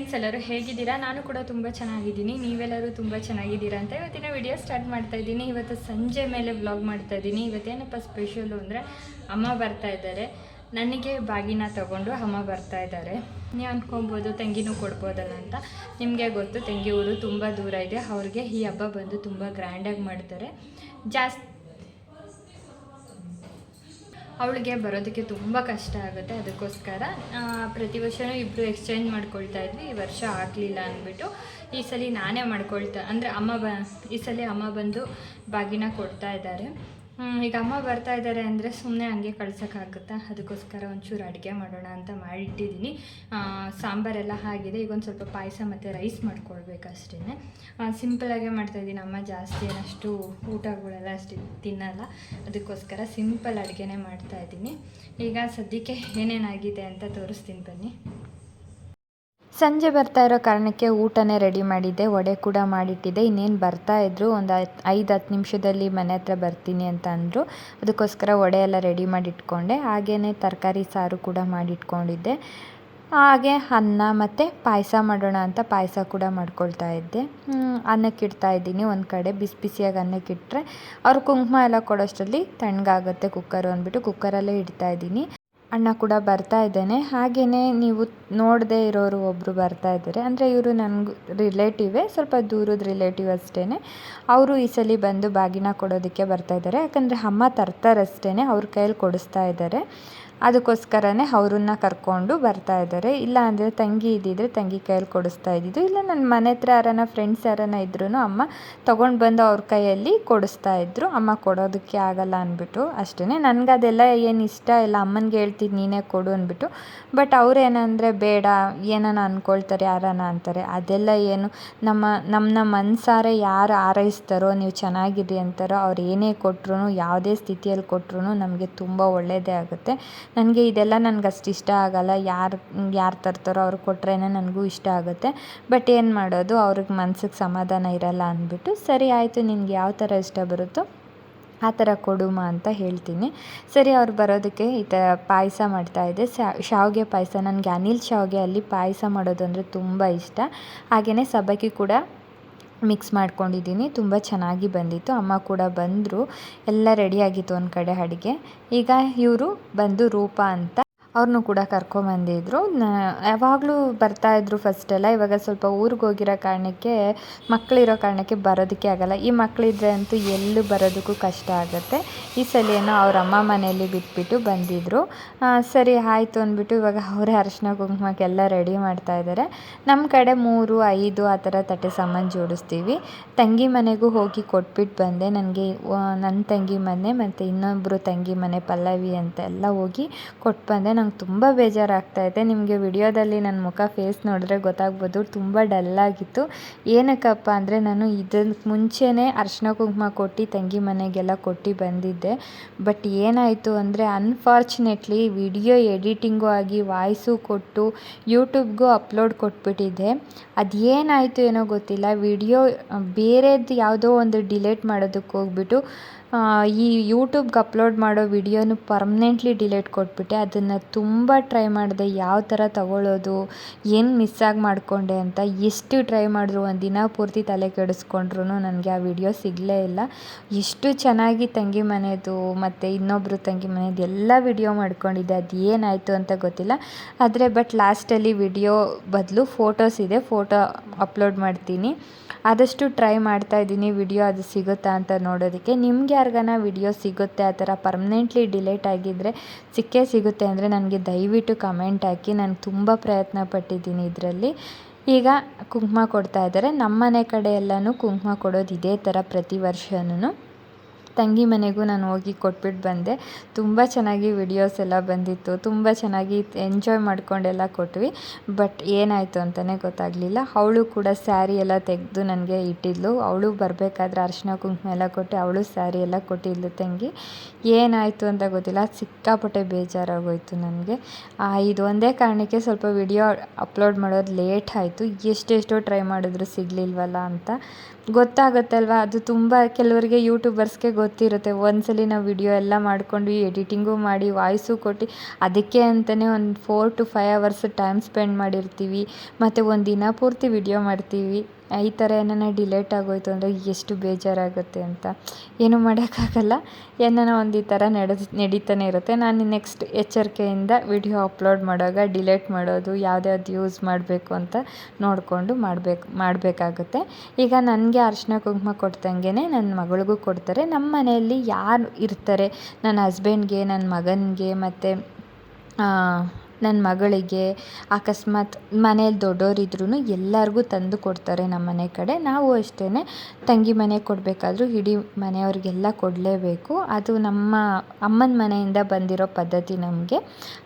Friends ಎಲ್ಲರೂ ಹೇಗಿದ್ದೀರಾ? ನಾನು ಕೂಡ ತುಂಬ ಚೆನ್ನಾಗಿದ್ದೀನಿ. ನೀವೆಲ್ಲರೂ ತುಂಬ ಚೆನ್ನಾಗಿದ್ದೀರಾ ಅಂತ ಇವತ್ತಿನ ವಿಡಿಯೋ ಸ್ಟಾರ್ಟ್ ಮಾಡ್ತಾ ಇದ್ದೀನಿ. ಇವತ್ತು ಸಂಜೆ ಮೇಲೆ ವ್ಲಾಗ್ ಮಾಡ್ತಾ ಇದ್ದೀನಿ. ಇವತ್ತೇನಪ್ಪ ಸ್ಪೆಷಲು ಅಂದರೆ ಅಮ್ಮ ಬರ್ತಾ ಇದ್ದಾರೆ. ನನಗೆ ಬಾಗಿನ ತಗೊಂಡು ಅಮ್ಮ ಬರ್ತಾ ಇದ್ದಾರೆ. ನೀವು ಅಂದ್ಕೊಬೋದು ತಂಗಿನೂ ಕೊಡ್ಬೋದಲ್ಲ ಅಂತ. ನಿಮಗೆ ಗೊತ್ತು, ತಂಗಿ ಊರು ತುಂಬ ದೂರ ಇದೆ. ಅವ್ರಿಗೆ ಈ ಹಬ್ಬ ಬಂದು ತುಂಬ ಗ್ರ್ಯಾಂಡಾಗಿ ಮಾಡ್ತಾರೆ. ಜಾಸ್ತಿ ಅವಳಿಗೆ ಬರೋದಕ್ಕೆ ತುಂಬ ಕಷ್ಟ ಆಗುತ್ತೆ ಅದಕ್ಕೋಸ್ಕರ ಪ್ರತಿ ವರ್ಷವೂ ಇಬ್ಬರು ಎಕ್ಸ್ಚೇಂಜ್ ಮಾಡ್ಕೊಳ್ತಾ ಇದ್ವಿ. ಈ ವರ್ಷ ಆಗಲಿಲ್ಲ ಅಂದ್ಬಿಟ್ಟು ಈ ಸಲ ನಾನೇ ಮಾಡ್ಕೊಳ್ತಾ, ಅಂದರೆ ಅಮ್ಮ ಬ, ಈ ಸಲ ಅಮ್ಮ ಬಂದು ಬಾಗಿನ ಕೊಡ್ತಾ ಇದ್ದಾರೆ. ಈಗ ಅಮ್ಮ ಬರ್ತಾ ಇದ್ದಾರೆ ಅಂದರೆ ಸುಮ್ಮನೆ ಹಂಗೆ ಕಳ್ಸೋಕ್ಕಾಗುತ್ತಾ? ಅದಕ್ಕೋಸ್ಕರ ಒಂಚೂರು ಅಡುಗೆ ಮಾಡೋಣ ಅಂತ ಮಾಡಿಟ್ಟಿದ್ದೀನಿ. ಸಾಂಬಾರೆಲ್ಲ ಆಗಿದೆ. ಈಗ ಒಂದು ಸ್ವಲ್ಪ ಪಾಯಸ ಮತ್ತು ರೈಸ್ ಮಾಡ್ಕೊಳ್ಬೇಕಷ್ಟೇ ಮಾಡ್ತಾ ಮಾಡ್ತಾಯಿದ್ದೀನಿ ಅಮ್ಮ ಜಾಸ್ತಿ ಏನಷ್ಟು ಊಟಗಳೆಲ್ಲ ಅಷ್ಟು ತಿನ್ನಲ್ಲ. ಅದಕ್ಕೋಸ್ಕರ ಸಿಂಪಲ್ ಅಡುಗೆನೇ ಮಾಡ್ತಾಯಿದ್ದೀನಿ ಈಗ ಸದ್ಯಕ್ಕೆ ಏನೇನಾಗಿದೆ ಅಂತ ತೋರಿಸ್ತೀನಿ ಬನ್ನಿ. ಸಂಜೆ ಬರ್ತಾ ಇರೋ ಕಾರಣಕ್ಕೆ ಊಟನೇ ರೆಡಿ ಮಾಡಿದ್ದೆ, ವಡೆ ಕೂಡ ಮಾಡಿಟ್ಟಿದ್ದೆ. ಇನ್ನೇನು ಬರ್ತಾ ಇದ್ರು ಒಂದು ಐದು ಹತ್ತು ನಿಮಿಷದಲ್ಲಿ ಮನೆ ಹತ್ರ ಬರ್ತೀನಿ ಅಂತ ಅಂದರು. ಅದಕ್ಕೋಸ್ಕರ ವಡೆ ಎಲ್ಲ ರೆಡಿ ಮಾಡಿ ಇಟ್ಕೊಂಡೆ ಹಾಗೆಯೇ ತರಕಾರಿ, ಸಾರು ಕೂಡ ಮಾಡಿಟ್ಕೊಂಡಿದ್ದೆ. ಹಾಗೆ ಅನ್ನ ಮತ್ತು ಪಾಯಸ ಮಾಡೋಣ ಅಂತ ಪಾಯಸ ಕೂಡ ಮಾಡ್ಕೊಳ್ತಾ ಇದ್ದೆ. ಅನ್ನಕ್ಕೆ ಇಡ್ತಾ ಇದ್ದೀನಿ ಒಂದು ಕಡೆ. ಬಿಸಿ ಬಿಸಿಯಾಗಿ ಅನ್ನಕ್ಕೆ ಇಟ್ಟರೆ ಅವ್ರು ಕುಂಕುಮ ಎಲ್ಲ ಕೊಡೋಷ್ಟರಲ್ಲಿ ತಣ್ಣಗಾಗುತ್ತೆ ಕುಕ್ಕರು ಅಂದ್ಬಿಟ್ಟು ಕುಕ್ಕರಲ್ಲೇ ಇಡ್ತಾ ಇದ್ದೀನಿ. ಅಣ್ಣ ಕೂಡ ಬರ್ತಾ ಇದ್ದಾನೆ. ಹಾಗೆಯೇ ನೀವು ನೋಡದೇ ಇರೋರು ಒಬ್ಬರು ಬರ್ತಾ ಇದ್ದಾರೆ. ಅಂದರೆ ಇವರು ನನಗೂ ರಿಲೇಟಿವೇ ಸ್ವಲ್ಪ ದೂರದ ರಿಲೇಟಿವ್ ಅಷ್ಟೇ ಅವರು ಈ ಸಲ ಬಂದು ಬಾಗಿನ ಕೊಡೋದಕ್ಕೆ ಬರ್ತಾ ಇದ್ದಾರೆ. ಯಾಕಂದರೆ ಅಮ್ಮ ತರ್ತಾರಷ್ಟೇ ಅವ್ರ ಕೈಯಲ್ಲಿ ಕೊಡಿಸ್ತಾ ಇದ್ದಾರೆ. ಅದಕ್ಕೋಸ್ಕರನೇ ಅವ್ರನ್ನ ಕರ್ಕೊಂಡು ಬರ್ತಾ ಇದ್ದಾರೆ. ಇಲ್ಲ ಅಂದರೆ ತಂಗಿ ಇದ್ದಿದ್ರೆ ತಂಗಿ ಕೈಯಲ್ಲಿ ಕೊಡಿಸ್ತಾ ಇದ್ದಿದ್ದು, ಇಲ್ಲ ನನ್ನ ಮನೆ ಹತ್ರ ಯಾರನ್ನ ಫ್ರೆಂಡ್ಸ್ ಯಾರನ್ನ ಇದ್ರೂ ಅಮ್ಮ ತೊಗೊಂಡು ಬಂದು ಅವ್ರ ಕೈಯಲ್ಲಿ ಕೊಡಿಸ್ತಾ ಇದ್ರು. ಅಮ್ಮ ಕೊಡೋದಕ್ಕೆ ಆಗಲ್ಲ ಅಂದ್ಬಿಟ್ಟು ಅಷ್ಟೇ ನನಗೆ ಅದೆಲ್ಲ ಏನು ಇಷ್ಟ ಇಲ್ಲ, ಅಮ್ಮನಿಗೆ ಹೇಳ್ತೀನಿ ನೀನೇ ಕೊಡು ಅಂದ್ಬಿಟ್ಟು. ಬಟ್ ಅವ್ರೇನಂದರೆ ಬೇಡ, ಏನನ ಅಂದ್ಕೊಳ್ತಾರೆ ಯಾರನ ಅಂತಾರೆ. ಅದೆಲ್ಲ ಏನು ನಮ್ಮ ನಮ್ಮ ಮನಸಾರೆ ಯಾರು ಆರೈಸ್ತಾರೋ ನೀವು ಚೆನ್ನಾಗಿರಿ ಅಂತಾರೋ, ಅವ್ರು ಏನೇ ಕೊಟ್ರು ಯಾವುದೇ ಸ್ಥಿತಿಯಲ್ಲಿ ಕೊಟ್ರು ನಮಗೆ ತುಂಬ ಒಳ್ಳೆಯದೇ ಆಗುತ್ತೆ. ನನಗೆ ಇದೆಲ್ಲ ನನಗೆ ಅಷ್ಟು ಇಷ್ಟ ಆಗಲ್ಲ. ಯಾರು ಯಾರು ತರ್ತಾರೋ ಅವ್ರಿಗೆ ಕೊಟ್ರೇ ನನಗೂ ಇಷ್ಟ ಆಗುತ್ತೆ. ಬಟ್ ಏನು ಮಾಡೋದು, ಅವ್ರಿಗೆ ಮನ್ಸಿಗೆ ಸಮಾಧಾನ ಇರಲ್ಲ ಅಂದ್ಬಿಟ್ಟು, ಸರಿ ಆಯಿತು, ನಿನಗೆ ಯಾವ ಥರ ಇಷ್ಟ ಬರುತ್ತೋ ಆ ಥರ ಕೊಡುಮ ಅಂತ ಹೇಳ್ತೀನಿ. ಸರಿ, ಅವ್ರು ಬರೋದಕ್ಕೆ ಈ ಥರ ಪಾಯಸ ಮಾಡ್ತಾಯಿದ್ದೆ ಶಾವಿಗೆ ಪಾಯಸ. ನನಗೆ ಅನಿಲ್ ಶಾವಿಗೆ ಅಲ್ಲಿ ಪಾಯಸ ಮಾಡೋದು ಅಂದರೆ ತುಂಬ ಇಷ್ಟ. ಹಾಗೆಯೇ ಸಬ್ಬಕ್ಕಿ ಕೂಡ ಮಿಕ್ಸ್ ಮಾಡ್ಕೊಂಡಿದ್ದೀನಿ. ತುಂಬ ಚೆನ್ನಾಗಿ ಬಂದಿತ್ತು. ಅಮ್ಮ ಕೂಡ ಬಂದರು. ಎಲ್ಲ ರೆಡಿಯಾಗಿತ್ತು ಒಂದು ಕಡೆ ಅಡುಗೆ. ಈಗ ಇವರು ಬಂದು ರೂಪ ಅಂತ ಅವ್ರನ್ನೂ ಕೂಡ ಕರ್ಕೊಂಬಂದಿದ್ರು. ಯಾವಾಗಲೂ ಬರ್ತಾಯಿದ್ರು ಫಸ್ಟೆಲ್ಲ ಇವಾಗ ಸ್ವಲ್ಪ ಊರಿಗೆ ಹೋಗಿರೋ ಕಾರಣಕ್ಕೆ ಮಕ್ಕಳಿರೋ ಕಾರಣಕ್ಕೆ ಬರೋದಕ್ಕೆ ಆಗಲ್ಲ. ಈ ಮಕ್ಕಳಿದ್ರೆ ಅಂತೂ ಎಲ್ಲೂ ಬರೋದಕ್ಕೂ ಕಷ್ಟ ಆಗುತ್ತೆ. ಈ ಸಲ ಏನೋ ಅವ್ರ ಅಮ್ಮ ಮನೆಯಲ್ಲಿ ಬಿಟ್ಬಿಟ್ಟು ಬಂದಿದ್ದರು ಸರಿ ಆಯಿತು ಅಂದ್ಬಿಟ್ಟು ಇವಾಗ ಅವರೇ ಅರಿಶಿನ ಕುಂಕುಮಕ್ಕೆಲ್ಲ ರೆಡಿ ಮಾಡ್ತಾ ಇದ್ದಾರೆ ನಮ್ಮ ಕಡೆ ಮೂರು, ಐದು ಆ ಥರ ತಟ್ಟೆ ಸಾಮಾನು ಜೋಡಿಸ್ತೀವಿ. ತಂಗಿ ಮನೆಗೂ ಹೋಗಿ ಕೊಟ್ಬಿಟ್ಟು ಬಂದೆ. ನನಗೆ ನನ್ನ ತಂಗಿ ಮನೆ ಮತ್ತು ಇನ್ನೊಬ್ಬರು ತಂಗಿ ಮನೆ ಪಲ್ಲವಿ ಅಂತ ಎಲ್ಲ ಹೋಗಿ ಕೊಟ್ಟು ಬಂದೆ. ನಂಗೆ ತುಂಬ ಬೇಜಾರಾಗ್ತಾ ಇದೆ. ನಿಮಗೆ ವಿಡಿಯೋದಲ್ಲಿ ನನ್ನ ಮುಖ ಫೇಸ್ ನೋಡಿದ್ರೆ ಗೊತ್ತಾಗ್ಬೋದು. ತುಂಬ ಡಲ್ಲಾಗಿತ್ತು ಏನಕ್ಕಪ್ಪ ಅಂದರೆ ನಾನು ಇದಕ್ಕೆ ಮುಂಚೆನೇ ಅರಿಶಿನ ಕುಂಕುಮ ಕೊಟ್ಟು ತಂಗಿ ಮನೆಗೆಲ್ಲ ಕೊಟ್ಟು ಬಂದಿದ್ದೆ. ಬಟ್ ಏನಾಯಿತು ಅಂದರೆ ಅನ್ಫಾರ್ಚುನೇಟ್ಲಿ ವಿಡಿಯೋ ಎಡಿಟಿಂಗು ಆಗಿ ವಾಯ್ಸು ಕೊಟ್ಟು ಯೂಟ್ಯೂಬ್ಗೂ ಅಪ್ಲೋಡ್ ಕೊಟ್ಬಿಟ್ಟಿದ್ದೆ. ಅದೇನಾಯಿತು ಏನೋ ಗೊತ್ತಿಲ್ಲ. ವಿಡಿಯೋ ಬೇರೆದು ಯಾವುದೋ ಒಂದು ಡಿಲೇಟ್ ಮಾಡೋದಕ್ಕೆ ಹೋಗ್ಬಿಟ್ಟು ಈ ಯೂಟ್ಯೂಬ್ಗೆ ಅಪ್ಲೋಡ್ ಮಾಡೋ ವಿಡಿಯೋನು ಪರ್ಮನೆಂಟ್ಲಿ ಡಿಲೇಟ್ ಕೊಟ್ಬಿಟ್ಟೆ. ಅದನ್ನು ತುಂಬ ಟ್ರೈ ಮಾಡಿದೆ. ಯಾವ ಥರ ತಗೊಳ್ಳೋದು ಏನು ಮಿಸ್ಸಾಗಿ ಮಾಡಿಕೊಂಡೆ ಅಂತ ಎಷ್ಟು ಟ್ರೈ ಮಾಡಿದ್ರು, ಒಂದು ದಿನ ಪೂರ್ತಿ ತಲೆ ಕೆಡಿಸ್ಕೊಂಡ್ರು ನನಗೆ ಆ ವಿಡಿಯೋ ಸಿಗಲೇ ಇಲ್ಲ. ಎಷ್ಟು ಚೆನ್ನಾಗಿ ತಂಗಿ ಮನೆಯದು ಮತ್ತು ಇನ್ನೊಬ್ಬರು ತಂಗಿ ಮನೆಯದು ಎಲ್ಲ ವಿಡಿಯೋ ಮಾಡ್ಕೊಂಡಿದ್ದೆ. ಅದು ಏನಾಯಿತು ಅಂತ ಗೊತ್ತಿಲ್ಲ. ಆದರೆ ಬಟ್ ಲಾಸ್ಟಲ್ಲಿ ವಿಡಿಯೋ ಬದಲು ಫೋಟೋಸ್ ಇದೆ. ಫೋಟೋ ಅಪ್ಲೋಡ್ ಮಾಡ್ತೀನಿ. ಆದಷ್ಟು ಟ್ರೈ ಮಾಡ್ತಾ ಇದ್ದೀನಿ. ವಿಡಿಯೋ ಅದು ಸಿಗುತ್ತಾ ಅಂತ ನೋಡೋದಕ್ಕೆ. ನಿಮ್ಗೆ ಯಾರಿಗಾನ ವಿಡಿಯೋ ಸಿಗುತ್ತೆ, ಆ ಥರ ಪರ್ಮನೆಂಟ್ಲಿ ಡಿಲೇಟ್ ಆಗಿದ್ದರೆ ಸಿಕ್ಕೇ ಸಿಗುತ್ತೆ ಅಂದರೆ ನನಗೆ ದಯವಿಟ್ಟು ಕಮೆಂಟ್ ಹಾಕಿ. ನಾನು ತುಂಬ ಪ್ರಯತ್ನ ಪಟ್ಟಿದ್ದೀನಿ ಇದರಲ್ಲಿ. ಈಗ ಕುಂಕುಮ ಕೊಡ್ತಾ ಇದ್ದಾರೆ. ನಮ್ಮ ಮನೆ ಕಡೆ ಎಲ್ಲನೂ ಕುಂಕುಮ ಕೊಡೋದು ಇದೇ ಥರ ಪ್ರತಿ ವರ್ಷನೂ ತಂಗಿ ಮನೆಗೂ ನಾನು ಹೋಗಿ ಕೊಟ್ಬಿಟ್ಟು ಬಂದೆ. ತುಂಬ ಚೆನ್ನಾಗಿ ವಿಡಿಯೋಸ್ ಎಲ್ಲ ಬಂದಿತ್ತು. ತುಂಬ ಚೆನ್ನಾಗಿ ಎಂಜಾಯ್ ಮಾಡ್ಕೊಂಡೆಲ್ಲ ಕೊಟ್ವಿ. ಬಟ್ ಏನಾಯಿತು ಅಂತಲೇ ಗೊತ್ತಾಗಲಿಲ್ಲ. ಅವಳು ಕೂಡ ಸ್ಯಾರಿ ಎಲ್ಲ ತೆಗೆದು ನನಗೆ ಇಟ್ಟಿದ್ಲು. ಅವಳು ಬರಬೇಕಾದ್ರೆ ಅರಿಶಿನ ಕುಂಕುಮ ಎಲ್ಲ ಕೊಟ್ಟು ಅವಳು ಸ್ಯಾರಿ ಎಲ್ಲ ಕೊಟ್ಟಿದ್ಲು ತಂಗಿ. ಏನಾಯಿತು ಅಂತ ಗೊತ್ತಿಲ್ಲ. ಸಿಕ್ಕಾಪಟ್ಟೆ ಬೇಜಾರಾಗೋಯಿತು ನನಗೆ. ಇದು ಒಂದೇ ಕಾರಣಕ್ಕೆ ಸ್ವಲ್ಪ ವಿಡಿಯೋ ಅಪ್ಲೋಡ್ ಮಾಡೋದು ಲೇಟ್ ಆಯಿತು. ಎಷ್ಟೆಷ್ಟೋ ಟ್ರೈ ಮಾಡಿದ್ರು ಸಿಗಲಿಲ್ವಲ್ಲ ಅಂತ. ಗೊತ್ತಾಗುತ್ತಲ್ವ? ಅದು ತುಂಬ ಕೆಲವರಿಗೆ ಯೂಟ್ಯೂಬರ್ಸ್ಗೆ ಗೊತ್ತಿರುತ್ತೆ. ಒಂದ್ಸಲಿ ನಾವು ವಿಡಿಯೋ ಎಲ್ಲ ಮಾಡ್ಕೊಂಡು ಎಡಿಟಿಂಗು ಮಾಡಿ ವಾಯ್ಸು ಕೊಟ್ಟು, ಅದಕ್ಕೆ ಅಂತಲೇ ಒಂದು four to five hours time spend ಮಾಡಿರ್ತೀವಿ. ಮತ್ತು ಒಂದು ದಿನ ಪೂರ್ತಿ ವಿಡಿಯೋ ಮಾಡ್ತೀವಿ. ಈ ಥರ ಏನಾನ ಡಿಲೇಟ್ ಆಗೋಯ್ತು ಅಂದರೆ ಎಷ್ಟು ಬೇಜಾರಾಗುತ್ತೆ ಅಂತ. ಏನೂ ಮಾಡೋಕ್ಕಾಗಲ್ಲ. ಏನಾನ ಒಂದು ಈ ಥರ ನಡೆದು, ನಡೀತಾನೆ ಇರುತ್ತೆ. ನಾನು ನೆಕ್ಸ್ಟ್ ಎಚ್ಚರಿಕೆಯಿಂದ ವಿಡಿಯೋ ಅಪ್ಲೋಡ್ ಮಾಡುವಾಗ ಡಿಲೇಟ್ ಮಾಡೋದು, ಯಾವ್ದ್ಯಾವ್ದು ಯೂಸ್ ಮಾಡಬೇಕು ಅಂತ ನೋಡಿಕೊಂಡು ಮಾಡಬೇಕು, ಮಾಡಬೇಕಾಗುತ್ತೆ. ಈಗ ನನಗೆ ಅರಿಶಿನ ಕುಂಕುಮ ಕೊಡ್ದಂಗೆ ನನ್ನ ಮಗಳಿಗೂ ಕೊಡ್ತಾರೆ. ನಮ್ಮ ಮನೆಯಲ್ಲಿ ಯಾರು ಇರ್ತಾರೆ? ನನ್ನ ಹಸ್ಬೆಂಡ್ಗೆ ನನ್ನ ಮಗನಿಗೆ, ಮತ್ತು ನನ್ನ ಮಗಳಿಗೆ, ಅಕಸ್ಮಾತ್ ಮನೇಲಿ ದೊಡ್ಡೋರಿದ್ರೂ ಎಲ್ಲರಿಗೂ ತಂದು ಕೊಡ್ತಾರೆ ನಮ್ಮ ಮನೆ ಕಡೆ. ನಾವು ಅಷ್ಟೇ ತಂಗಿ ಮನೆ ಕೊಡಬೇಕಾದ್ರೂ ಇಡೀ ಮನೆಯವ್ರಿಗೆಲ್ಲ ಕೊಡಲೇಬೇಕು. ಅದು ನಮ್ಮ ಅಮ್ಮನ ಮನೆಯಿಂದ ಬಂದಿರೋ ಪದ್ಧತಿ ನಮಗೆ.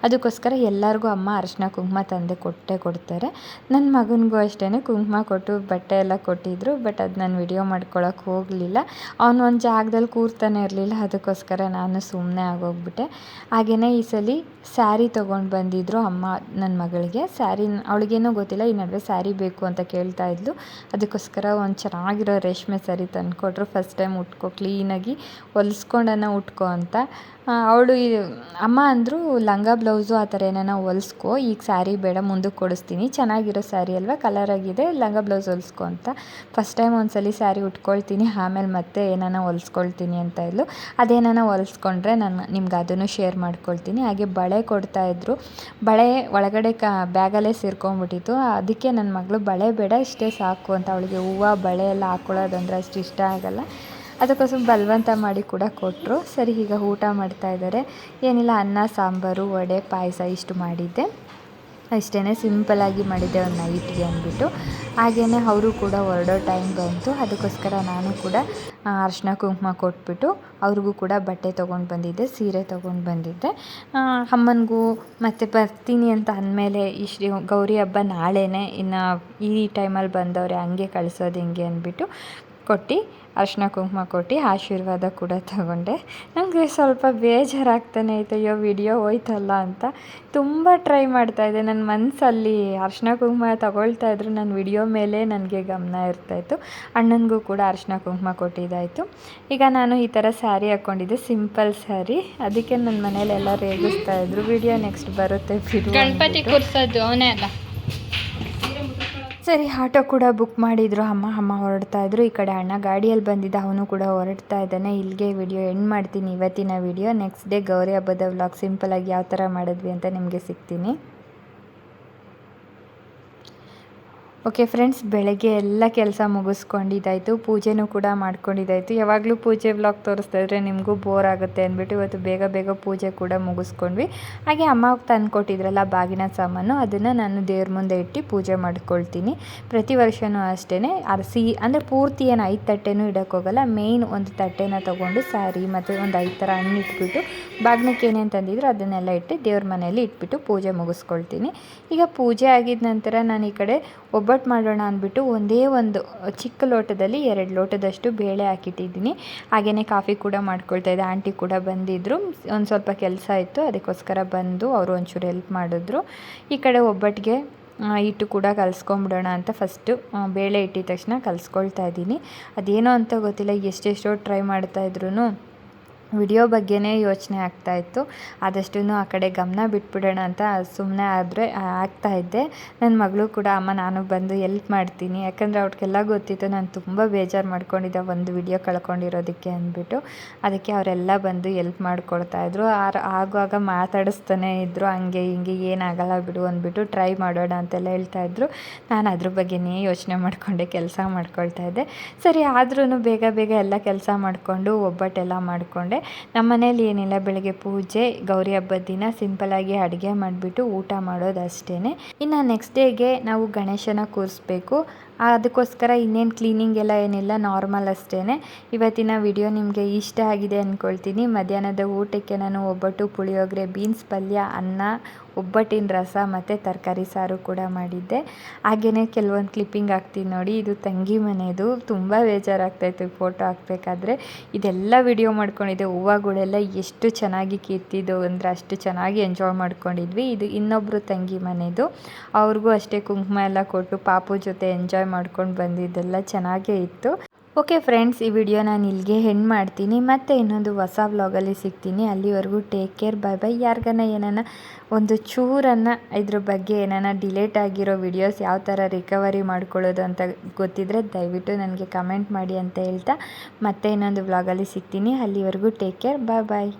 ಅದಕ್ಕೋಸ್ಕರ ಎಲ್ಲರಿಗೂ ಅಮ್ಮ ಅರಿಶಿನ ಕುಂಕುಮ ತಂದೆ ಕೊಟ್ಟೇ ಕೊಡ್ತಾರೆ. ನನ್ನ ಮಗನಿಗೂ ಅಷ್ಟೇ ಕುಂಕುಮ ಕೊಟ್ಟು ಬಟ್ಟೆ ಎಲ್ಲ ಕೊಟ್ಟಿದ್ದರು ಬಟ್ ಅದು ನಾನು ವಿಡಿಯೋ ಮಾಡ್ಕೊಳಕ್ಕೆ ಹೋಗಲಿಲ್ಲ. ಅವನು ಒಂದು ಜಾಗದಲ್ಲಿ ಕೂರ್ತಾನೆ ಇರಲಿಲ್ಲ, ಅದಕ್ಕೋಸ್ಕರ ನಾನು ಸುಮ್ಮನೆ ಆಗೋಗ್ಬಿಟ್ಟೆ. ಹಾಗೆಯೇ ಈ ಸಲ ಸ್ಯಾರಿ ತೊಗೊಂಡು ಅಮ್ಮ ನನ್ನ ಮಗಳಿಗೆ, ಸ್ಯಾರಿ ಅವಳಿಗೇನೋ ಗೊತ್ತಿಲ್ಲ, ಈ ನಡುವೆ ಸ್ಯಾರಿ ಬೇಕು ಅಂತ ಕೇಳ್ತಾ ಇದ್ಲು. ಅದಕ್ಕೋಸ್ಕರ ಒಂದು ಚೆನ್ನಾಗಿರೋ ರೇಷ್ಮೆ ಸ್ಯಾರಿ ತಂದುಕೊಟ್ರು. ಫಸ್ಟ್ ಟೈಮ್ ಉಟ್ಕೋ, ಕ್ಲೀನಾಗಿ ಹೊಲಿಸ್ಕೊಂಡನ ಉಟ್ಕೋ ಅಂತ. ಅವಳು ಅಮ್ಮ ಅಂದರು, ಲಂಗ, ಬ್ಲೌಸು ಆ ಥರ ಏನಾನ ಹೊಲಿಸ್ಕೋ, ಈಗ ಸ್ಯಾರಿ ಬೇಡ, ಮುಂದಕ್ಕೆ ಕೊಡಿಸ್ತೀನಿ. ಚೆನ್ನಾಗಿರೋ ಸ್ಯಾರಿ ಅಲ್ವಾ ಕಲರಾಗಿದೆ ಲಂಗ, ಬ್ಲೌಸ್ ಹೊಲ್ಸ್ಕೊ ಅಂತ. ಫಸ್ಟ್ ಟೈಮ್ ಒಂದ್ಸಲಿ ಸ್ಯಾರಿ ಉಟ್ಕೊಳ್ತೀನಿ, ಆಮೇಲೆ ಮತ್ತೆ ಏನಾನ ಹೊಲಿಸ್ಕೊಳ್ತೀನಿ ಅಂತ ಇದ್ಲು. ಅದೇನಾನ ಹೊಲಿಸ್ಕೊಂಡ್ರೆ ನಾನು, ನಿಮ್ಗೆ ಅದನ್ನು ಶೇರ್ ಮಾಡ್ಕೊಳ್ತೀನಿ. ಹಾಗೆ ಬಳೆ ಕೊಡ್ತಾಯಿದ್ರು ಬಳೆ ಒಳಗಡೆ ಕ ಬ್ಯಾಗಲ್ಲೇ ಸೇರ್ಕೊಂಬಿಟ್ಟಿತ್ತು. ಅದಕ್ಕೆ ನನ್ನ ಮಗಳು ಬಳೆ ಬೇಡ, ಇಷ್ಟೇ ಸಾಕು ಅಂತ ಅವಳಿಗೆ ಹೂವು, ಬಳೆ ಎಲ್ಲ ಹಾಕ್ಕೊಳ್ಳೋದಂದ್ರೆ ಅಷ್ಟು ಇಷ್ಟ ಆಗಲ್ಲ. ಅದಕ್ಕೋಸ್ಕರ ಬಲವಂತ ಮಾಡಿ ಕೂಡ ಕೊಟ್ಟರು ಸರಿ, ಈಗ ಊಟ ಮಾಡ್ತಾ ಇದ್ದಾರೆ. ಏನಿಲ್ಲ, ಅನ್ನ, ಸಾಂಬಾರು, ವಡೆ, ಪಾಯಸ ಇಷ್ಟು ಮಾಡಿದ್ದೆ. ಅಷ್ಟೇ ಸಿಂಪಲ್ಲಾಗಿ ಮಾಡಿದ್ದೆ ಒಂದು ನೈಟ್ಗೆ ಅಂದ್ಬಿಟ್ಟು. ಹಾಗೆಯೇ ಅವರು ಕೂಡ ಹೊರಡೋ ಟೈಮ್ ಬಂತು. ಅದಕ್ಕೋಸ್ಕರ ನಾನು ಕೂಡ ಅರಿಶಿನ ಕುಂಕುಮ ಕೊಟ್ಬಿಟ್ಟು ಅವ್ರಿಗೂ ಕೂಡ ಬಟ್ಟೆ ತೊಗೊಂಡು ಬಂದಿದ್ದೆ, ಸೀರೆ ತೊಗೊಂಡು ಬಂದಿದ್ದೆ. ಅಮ್ಮನಿಗೂ ಮತ್ತು ಬರ್ತೀನಿ ಅಂತ ಅಂದಮೇಲೆ ಈ ಶ್ರೀ ಗೌರಿ ಹಬ್ಬ ನಾಳೆನೇ ಇನ್ನು ಈ ಟೈಮಲ್ಲಿ ಬಂದವ್ರೆ, ಹಂಗೆ ಕಳಿಸೋದು ಹೆಂಗೆ ಅಂದ್ಬಿಟ್ಟು ಕೊಟ್ಟು ಅರಿಶಿನ ಕುಂಕುಮ ಕೊಟ್ಟು ಆಶೀರ್ವಾದ ಕೂಡ ತಗೊಂಡೆ. ನನಗೆ ಸ್ವಲ್ಪ ಬೇಜಾರಾಗ್ತಾನೆ ಇತ್ತು ಅಯ್ಯೋ ವಿಡಿಯೋ ಹೋಯ್ತಲ್ಲ ಅಂತ. ತುಂಬ ಟ್ರೈ ಮಾಡ್ತಾಯಿದ್ದೆ ನನ್ನ ಮನಸ್ಸಲ್ಲಿ ಅರಿಶಿನ ಕುಂಕುಮ ತಗೊಳ್ತಾ ಇದ್ರು ನನ್ನ ವಿಡಿಯೋ ಮೇಲೆ ನನಗೆ ಗಮನ ಇರ್ತಾಯಿತ್ತು ಅಣ್ಣನಿಗೂ ಕೂಡ ಅರಿಶಿನ ಕುಂಕುಮ ಕೊಟ್ಟಿದ್ದಾಯಿತು. ಈಗ ನಾನು ಈ ಥರ ಸ್ಯಾರಿ ಹಾಕ್ಕೊಂಡಿದ್ದೆ ಸಿಂಪಲ್ ಸ್ಯಾರಿ ಅದಕ್ಕೆ ನನ್ನ ಮನೇಲೆಲ್ಲ ರೇಗಿಸ್ತಾ ಇದ್ರು. ವಿಡಿಯೋ ನೆಕ್ಸ್ಟ್ ಬರುತ್ತೆ ಬಿಡು ಗಣಪತಿ ಕೂರಿಸೋದು ಕೂರ್ಸೋದು ಅವನೇ ಅಲ್ಲ. ಸರಿ, ಆಟೋ ಕೂಡ ಬುಕ್ ಮಾಡಿದ್ರು. ಅಮ್ಮ ಅಮ್ಮ ಹೊರಡ್ತಾ ಇದ್ರು. ಈ ಕಡೆ ಅಣ್ಣ ಗಾಡಿಯಲ್ಲಿ ಬಂದಿದ್ದ, ಅವನು ಕೂಡ ಹೊರಡ್ತಾ ಇದ್ದಾನೆ. ಇಲ್ಲಿಗೆ ವಿಡಿಯೋ ಎಂಡ್ ಮಾಡ್ತೀನಿ. ಇವತ್ತಿನ ವಿಡಿಯೋ. ನೆಕ್ಸ್ಟ್ ಡೇ ಗೌರಿ ಹಬ್ಬದ ವ್ಲಾಗ್. ಆಗಿ ಯಾವ ಥರ ಮಾಡಿದ್ವಿ ಅಂತ ನಿಮಗೆ ಸಿಗ್ತೀನಿ. ಓಕೆ ಫ್ರೆಂಡ್ಸ್ ಬೆಳಗ್ಗೆ ಎಲ್ಲ ಕೆಲಸ ಮುಗಿಸ್ಕೊಂಡಿದ್ದಾಯಿತು. ಪೂಜೆನೂ ಕೂಡ ಮಾಡ್ಕೊಂಡಿದ್ದಾಯಿತು. ಯಾವಾಗಲೂ ಪೂಜೆ ಬ್ಲಾಗ್ ತೋರಿಸ್ತಾ ಇದ್ರೆ ನಿಮಗೂ ಬೋರ್ ಆಗುತ್ತೆ ಅಂದ್ಬಿಟ್ಟು ಇವತ್ತು ಬೇಗ ಬೇಗ ಪೂಜೆ ಕೂಡ ಮುಗಿಸ್ಕೊಂಡ್ವಿ. ಹಾಗೆ ಅಮ್ಮ ತಂದುಕೊಟ್ಟಿದ್ರಲ್ಲ ಬಾಗಿನ ಸಾಮಾನು, ಅದನ್ನು ನಾನು ದೇವ್ರ ಮುಂದೆ ಇಟ್ಟು ಪೂಜೆ ಮಾಡ್ಕೊಳ್ತೀನಿ. ಪ್ರತಿ ವರ್ಷವೂ ಅಷ್ಟೇ ಅರಸಿ, ಅಂದರೆ ಪೂರ್ತಿ ಏನು ಐದು ತಟ್ಟೆನೂ ಇಡೋಕ್ಕೋಗಲ್ಲ ಮೇಯ್ನ್ ಒಂದು ತಟ್ಟೆನ ತೊಗೊಂಡು ಸ್ಯಾರಿ ಮತ್ತು ಒಂದು ಐದು ಥರ ಹಣ್ಣು ಇಟ್ಬಿಟ್ಟು ಬಾಗ್ನಕ್ಕೆ ಏನೇನು ತಂದಿದ್ರು ಅದನ್ನೆಲ್ಲ ಇಟ್ಟು ದೇವ್ರ ಮನೆಯಲ್ಲಿ ಇಟ್ಬಿಟ್ಟು ಪೂಜೆ ಮುಗಿಸ್ಕೊಳ್ತೀನಿ. ಈಗ ಪೂಜೆ ಆಗಿದ ನಂತರ ನಾನು ಈ ಕಡೆ ಒಬ್ಬಟ್ಟು ಮಾಡೋಣ ಅಂದ್ಬಿಟ್ಟು ಒಂದೇ ಒಂದು, ಚಿಕ್ಕ ಲೋಟದಲ್ಲಿ ಎರಡು ಲೋಟದಷ್ಟು ಬೇಳೆ ಹಾಕಿಟ್ಟಿದ್ದೀನಿ. ಹಾಗೆಯೇ ಕಾಫಿ ಕೂಡ ಮಾಡ್ಕೊಳ್ತಾ ಇದ್ದೆ. ಆಂಟಿ ಕೂಡ ಬಂದಿದ್ದರು ಒಂದು ಸ್ವಲ್ಪ ಕೆಲಸ ಇತ್ತು. ಅದಕ್ಕೋಸ್ಕರ ಬಂದು ಅವರು ಒಂಚೂರು ಹೆಲ್ಪ್ ಮಾಡಿದ್ರು. ಈ ಕಡೆ ಒಬ್ಬಟ್ಟಿಗೆ ಹಿಟ್ಟು ಕೂಡ ಕಲಿಸ್ಕೊಂಬಿಡೋಣ ಅಂತ ಫಸ್ಟು ಬೇಳೆ ಇಟ್ಟಿದ ತಕ್ಷಣ ಕಲಿಸ್ಕೊಳ್ತಾ ಇದ್ದೀನಿ. ಅದೇನೋ ಅಂತ ಗೊತ್ತಿಲ್ಲ. ಎಷ್ಟೆಷ್ಟೋ ಟ್ರೈ ಮಾಡ್ತಾಯಿದ್ರು ವಿಡಿಯೋ ಬಗ್ಗೆನೇ ಯೋಚನೆ ಆಗ್ತಾಯಿತ್ತು ಆದಷ್ಟು ಆ ಕಡೆ ಗಮನ ಬಿಟ್ಬಿಡೋಣ ಅಂತ ಸುಮ್ಮನೆ ಆದರೆ ಆಗ್ತಾಯಿದ್ದೆ ನನ್ನ ಮಗಳು ಕೂಡ, ಅಮ್ಮ, ನಾನು ಬಂದು ಎಲ್ಪ್ ಮಾಡ್ತೀನಿ. ಯಾಕಂದರೆ ಅವ್ರಿಗೆಲ್ಲ ಗೊತ್ತಿತ್ತು ನಾನು ತುಂಬ ಬೇಜಾರು ಮಾಡ್ಕೊಂಡಿದ್ದೆ ಒಂದು ವಿಡಿಯೋ ಕಳ್ಕೊಂಡಿರೋದಕ್ಕೆ ಅಂದ್ಬಿಟ್ಟು. ಅದಕ್ಕೆ ಅವರೆಲ್ಲ ಬಂದು ಎಲ್ಪ್ ಮಾಡ್ಕೊಳ್ತಾಯಿದ್ರು ಆರು, ಆಗುವಾಗ ಮಾತಾಡಿಸ್ತಾನೆ ಇದ್ದರು ಹಂಗೆ ಹಿಂಗೆ ಏನಾಗಲ್ಲ ಬಿಡು ಅಂದ್ಬಿಟ್ಟು ಟ್ರೈ ಮಾಡೋಣ ಅಂತೆಲ್ಲ ಹೇಳ್ತಾಯಿದ್ರು ನಾನು ಅದ್ರ ಬಗ್ಗೆನೇ ಯೋಚನೆ ಮಾಡಿಕೊಂಡೆ, ಕೆಲಸ ಮಾಡ್ಕೊಳ್ತಾ ಇದ್ದೆ. ಸರಿ ಆದ್ರೂ ಬೇಗ ಬೇಗ ಎಲ್ಲ ಕೆಲಸ ಮಾಡಿಕೊಂಡು ಒಬ್ಬಟ್ಟೆಲ್ಲ ಮಾಡಿಕೊಂಡೆ. ನಮ್ಮ ಮನೇಲಿ ಏನಿಲ್ಲ, ಬೆಳಗ್ಗೆ ಪೂಜೆ, ಗೌರಿ ಹಬ್ಬದ ದಿನ ಸಿಂಪಲಾಗಿ ಅಡುಗೆ ಮಾಡಿಬಿಟ್ಟು ಊಟ ಮಾಡೋದು ಅಷ್ಟೇ ಇನ್ನು ನೆಕ್ಸ್ಟ್ ಡೇಗೆ ನಾವು ಗಣೇಶನ ಕೂರಿಸ್ಬೇಕು. ಅದಕ್ಕೋಸ್ಕರ ಇನ್ನೇನು ಕ್ಲೀನಿಂಗ್ ಎಲ್ಲ ಏನಿಲ್ಲ ನಾರ್ಮಲ್ ಅಷ್ಟೇ ಇವತ್ತಿನ ವಿಡಿಯೋ ನಿಮಗೆ ಇಷ್ಟ ಆಗಿದೆ ಅಂದ್ಕೊಳ್ತೀನಿ ಮಧ್ಯಾಹ್ನದ ಊಟಕ್ಕೆ ನಾನು ಒಬ್ಬಟ್ಟು ಪುಳಿಯೋಗರೆ ಬೀನ್ಸ್ ಪಲ್ಯ, ಅನ್ನ, ಒಬ್ಬಟ್ಟಿನ ರಸ ಮತ್ತು ತರಕಾರಿ ಸಾರು ಕೂಡ ಮಾಡಿದ್ದೆ. ಹಾಗೆಯೇ ಕೆಲವೊಂದು ಕ್ಲಿಪ್ಪಿಂಗ್ ಹಾಕ್ತೀನಿ ನೋಡಿ. ಇದು ತಂಗಿ ಮನೆಯದು ತುಂಬ ಬೇಜಾರಾಗ್ತಾಯಿತ್ತು ಫೋಟೋ ಹಾಕ್ಬೇಕಾದ್ರೆ. ಇದೆಲ್ಲ ವಿಡಿಯೋ ಮಾಡ್ಕೊಂಡಿದ್ದೆ. ಹೂವುಗಳೆಲ್ಲ ಎಷ್ಟು ಚೆನ್ನಾಗಿ ಕಿತ್ತಿದ್ದು ಅಂದರೆ ಅಷ್ಟು ಚೆನ್ನಾಗಿ ಎಂಜಾಯ್ ಮಾಡ್ಕೊಂಡಿದ್ವಿ. ಇದು ಇನ್ನೊಬ್ಬರು ತಂಗಿ ಮನೆಯದು ಅವ್ರಿಗೂ ಅಷ್ಟೇ ಕುಂಕುಮ ಎಲ್ಲ ಕೊಟ್ಟು ಪಾಪು ಜೊತೆ ಎಂಜಾಯ್ ಮಾಡ್ಕೊಂಡು ಬಂದಿದ್ದೆಲ್ಲ ಚೆನ್ನಾಗೇ ಇತ್ತು. ಓಕೆ ಫ್ರೆಂಡ್ಸ್ ಈ ವಿಡಿಯೋ ನಾನು ಇಲ್ಲಿಗೆ ಹೆಣ್ಣು ಮಾಡ್ತೀನಿ. ಮತ್ತು ಇನ್ನೊಂದು ಹೊಸ ವ್ಲಾಗಲ್ಲಿ ಸಿಗ್ತೀನಿ. ಅಲ್ಲಿವರೆಗೂ ಟೇಕ್ ಕೇರ್ ಬೈ ಬೈ ಯಾರಿಗಾನ ಏನಾನ ಒಂದು ಚೂರನ್ನು ಇದ್ರ ಬಗ್ಗೆ ಏನಾನ ಡಿಲೇಟ್ ಆಗಿರೋ ವಿಡಿಯೋಸ್ ಯಾವ ಥರ ರಿಕವರಿ ಮಾಡ್ಕೊಳ್ಳೋದು ಅಂತ ಗೊತ್ತಿದ್ದರೆ ದಯವಿಟ್ಟು ನನಗೆ ಕಮೆಂಟ್ ಮಾಡಿ ಅಂತ ಹೇಳ್ತಾ ಮತ್ತೆ ಇನ್ನೊಂದು ವ್ಲಾಗಲ್ಲಿ ಸಿಗ್ತೀನಿ. ಅಲ್ಲಿವರೆಗೂ ಟೇಕ್ ಕೇರ್ ಬಾಯ್ ಬಾಯ್